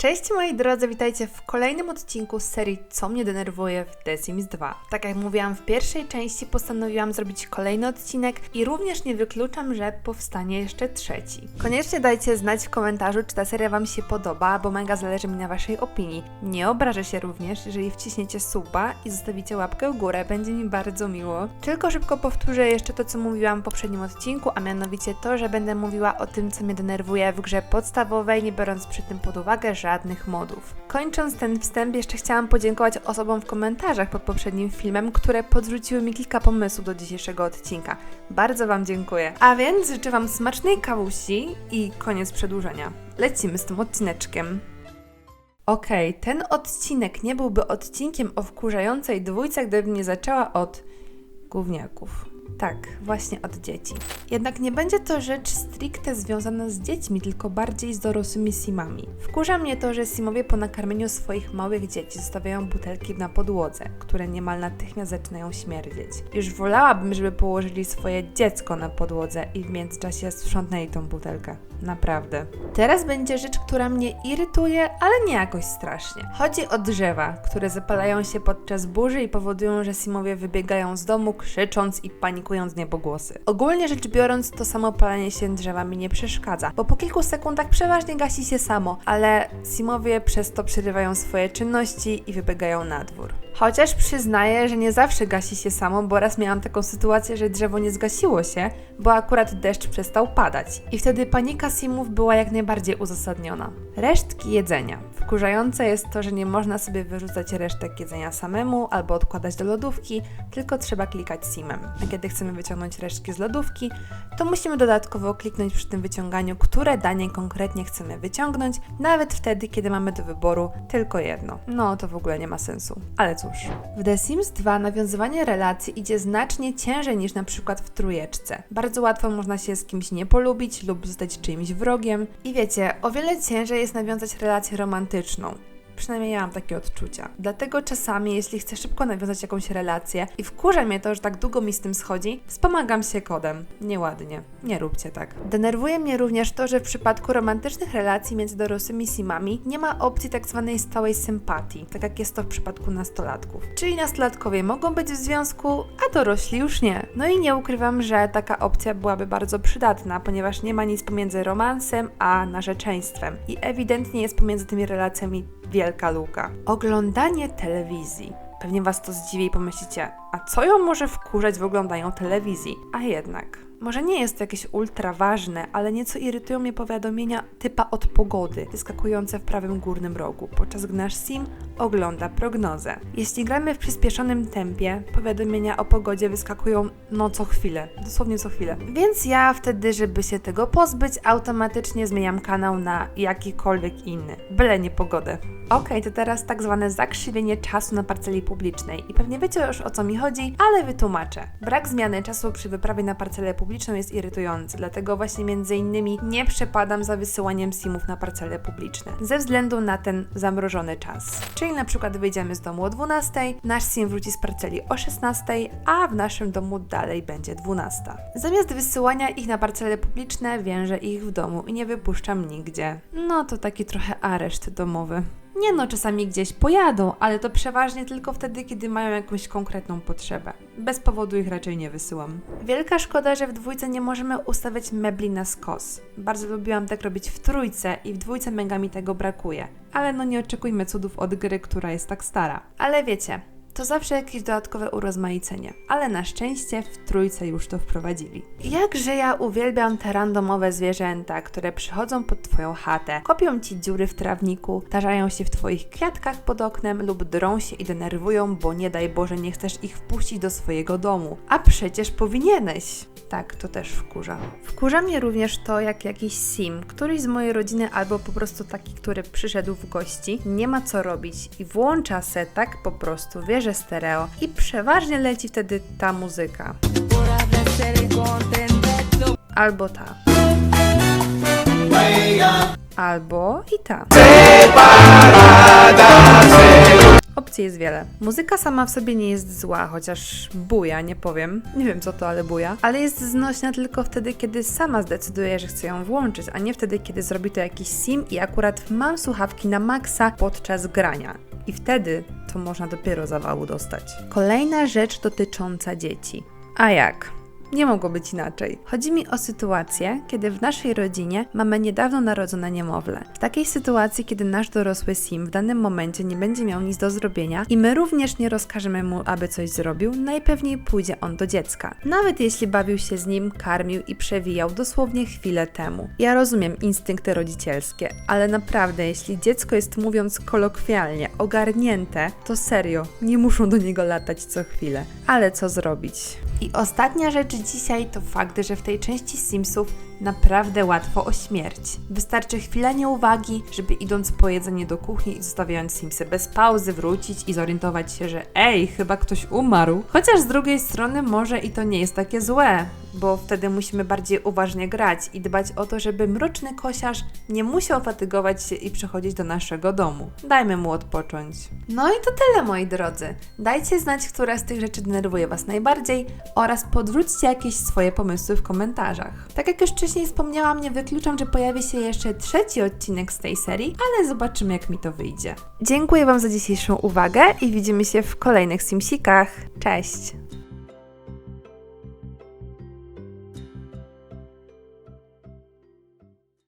Cześć moi drodzy, witajcie w kolejnym odcinku z serii Co mnie denerwuje w The Sims 2. Tak jak mówiłam w pierwszej części, postanowiłam zrobić kolejny odcinek i również nie wykluczam, że powstanie jeszcze trzeci. Koniecznie dajcie znać w komentarzu, czy ta seria Wam się podoba, bo mega zależy mi na Waszej opinii. Nie obrażę się również, jeżeli wciśniecie suba i zostawicie łapkę w górę, będzie mi bardzo miło. Tylko szybko powtórzę jeszcze to, co mówiłam w poprzednim odcinku, a mianowicie to, że będę mówiła o tym, co mnie denerwuje w grze podstawowej, nie biorąc przy tym pod uwagę żadnych modów. Kończąc ten wstęp, jeszcze chciałam podziękować osobom w komentarzach pod poprzednim filmem, które podrzuciły mi kilka pomysłów do dzisiejszego odcinka. Bardzo Wam dziękuję. A więc życzę Wam smacznej kawusi i koniec przedłużenia. Lecimy z tym odcineczkiem. Okej, ten odcinek nie byłby odcinkiem o wkurzającej dwójce, gdybym nie zaczęła od gówniaków. Tak, właśnie od dzieci. Jednak nie będzie to rzecz stricte związana z dziećmi, tylko bardziej z dorosłymi simami. Wkurza mnie to, że simowie po nakarmieniu swoich małych dzieci zostawiają butelki na podłodze, które niemal natychmiast zaczynają śmierdzieć. Już wolałabym, żeby położyli swoje dziecko na podłodze i w międzyczasie sprzątnęli tą butelkę. Naprawdę. Teraz będzie rzecz, która mnie irytuje, ale nie jakoś strasznie. Chodzi o drzewa, które zapalają się podczas burzy i powodują, że simowie wybiegają z domu, krzycząc i panikując niebogłosy. Ogólnie rzecz biorąc, to samo palenie się drzewa mi nie przeszkadza, bo po kilku sekundach przeważnie gasi się samo, ale simowie przez to przerywają swoje czynności i wybiegają na dwór. Chociaż przyznaję, że nie zawsze gasi się samo, bo raz miałam taką sytuację, że drzewo nie zgasiło się, bo akurat deszcz przestał padać. I wtedy panika simów była jak najbardziej uzasadniona. Resztki jedzenia. Wkurzające jest to, że nie można sobie wyrzucać resztek jedzenia samemu albo odkładać do lodówki, tylko trzeba klikać simem. A kiedy chcemy wyciągnąć resztki z lodówki, to musimy dodatkowo kliknąć przy tym wyciąganiu, które danie konkretnie chcemy wyciągnąć, nawet wtedy, kiedy mamy do wyboru tylko jedno. No to w ogóle nie ma sensu. Ale cóż. W The Sims 2 nawiązywanie relacji idzie znacznie ciężej niż na przykład w trójeczce. Bardzo łatwo można się z kimś nie polubić lub zostać czyimś wrogiem. I wiecie, o wiele ciężej jest nawiązać relację romantyczną. Przynajmniej ja mam takie odczucia. Dlatego czasami, jeśli chcę szybko nawiązać jakąś relację i wkurza mnie to, że tak długo mi z tym schodzi, wspomagam się kodem. Nieładnie. Nie róbcie tak. Denerwuje mnie również to, że w przypadku romantycznych relacji między dorosłymi simami nie ma opcji tak zwanej stałej sympatii, tak jak jest to w przypadku nastolatków. Czyli nastolatkowie mogą być w związku, a dorośli już nie. No i nie ukrywam, że taka opcja byłaby bardzo przydatna, ponieważ nie ma nic pomiędzy romansem a narzeczeństwem. I ewidentnie jest pomiędzy tymi relacjami wielka luka. Oglądanie telewizji. Pewnie Was to zdziwi i pomyślicie, a co ją może wkurzać w oglądaniu telewizji? A jednak. Może nie jest to jakieś ultra ważne, ale nieco irytują mnie powiadomienia typa od pogody, wyskakujące w prawym górnym rogu, podczas gdy nasz sim ogląda prognozę. Jeśli gramy w przyspieszonym tempie, powiadomienia o pogodzie wyskakują no co chwilę, dosłownie co chwilę. Więc ja wtedy, żeby się tego pozbyć, automatycznie zmieniam kanał na jakikolwiek inny, byle nie pogodę. Okej, to teraz tak zwane zakrzywienie czasu na parceli publicznej i pewnie wiecie już o co mi chodzi, ale wytłumaczę. Brak zmiany czasu przy wyprawie na parcelę publiczną jest irytujący, dlatego właśnie między innymi nie przepadam za wysyłaniem simów na parcele publiczne, ze względu na ten zamrożony czas. Czyli na przykład wyjdziemy z domu o 12, nasz sim wróci z parceli o 16, a w naszym domu dalej będzie 12. Zamiast wysyłania ich na parcele publiczne, więżę ich w domu i nie wypuszczam nigdzie. No to taki trochę areszt domowy. Nie no, czasami gdzieś pojadą, ale to przeważnie tylko wtedy, kiedy mają jakąś konkretną potrzebę. Bez powodu ich raczej nie wysyłam. Wielka szkoda, że w dwójce nie możemy ustawiać mebli na skos. Bardzo lubiłam tak robić w trójce i w dwójce mega mi tego brakuje. Ale no nie oczekujmy cudów od gry, która jest tak stara. Ale wiecie, to zawsze jakieś dodatkowe urozmaicenie, ale na szczęście w trójce już to wprowadzili. Jakże ja uwielbiam te randomowe zwierzęta, które przychodzą pod Twoją chatę, kopią Ci dziury w trawniku, tarzają się w Twoich kwiatkach pod oknem lub drą się i denerwują, bo nie daj Boże nie chcesz ich wpuścić do swojego domu. A przecież powinieneś. Tak, to też wkurza. Wkurza mnie również to, jak jakiś sim, któryś z mojej rodziny albo po prostu taki, który przyszedł w gości, nie ma co robić i włącza se tak po prostu stereo i przeważnie leci wtedy ta muzyka. Albo ta. Albo i ta. Opcji jest wiele. Muzyka sama w sobie nie jest zła, chociaż buja, nie powiem. Nie wiem co to, ale buja. Ale jest znośna tylko wtedy, kiedy sama zdecyduje, że chce ją włączyć, a nie wtedy, kiedy zrobi to jakiś sim i akurat mam słuchawki na maksa podczas grania. I wtedy to można dopiero zawału dostać. Kolejna rzecz dotycząca dzieci. A jak? Nie mogło być inaczej. Chodzi mi o sytuację, kiedy w naszej rodzinie mamy niedawno narodzone niemowlę. W takiej sytuacji, kiedy nasz dorosły sim w danym momencie nie będzie miał nic do zrobienia i my również nie rozkażemy mu, aby coś zrobił, najpewniej pójdzie on do dziecka. Nawet jeśli bawił się z nim, karmił i przewijał dosłownie chwilę temu. Ja rozumiem instynkty rodzicielskie, ale naprawdę, jeśli dziecko jest mówiąc kolokwialnie, ogarnięte, to serio, nie muszą do niego latać co chwilę. Ale co zrobić? I ostatnia rzecz dzisiaj to fakt, że w tej części Simsów naprawdę łatwo o śmierć. Wystarczy chwila nieuwagi, żeby idąc po jedzenie do kuchni i zostawiając Simsy bez pauzy wrócić i zorientować się, że ej, chyba ktoś umarł. Chociaż z drugiej strony może i to nie jest takie złe, bo wtedy musimy bardziej uważnie grać i dbać o to, żeby mroczny kosiarz nie musiał fatygować się i przychodzić do naszego domu. Dajmy mu odpocząć. No i to tyle, moi drodzy. Dajcie znać, która z tych rzeczy denerwuje Was najbardziej oraz podrzućcie jakieś swoje pomysły w komentarzach. Tak jak już wcześniej wspomniałam, nie wykluczam, że pojawi się jeszcze trzeci odcinek z tej serii, ale zobaczymy, jak mi to wyjdzie. Dziękuję Wam za dzisiejszą uwagę i widzimy się w kolejnych Simsikach. Cześć!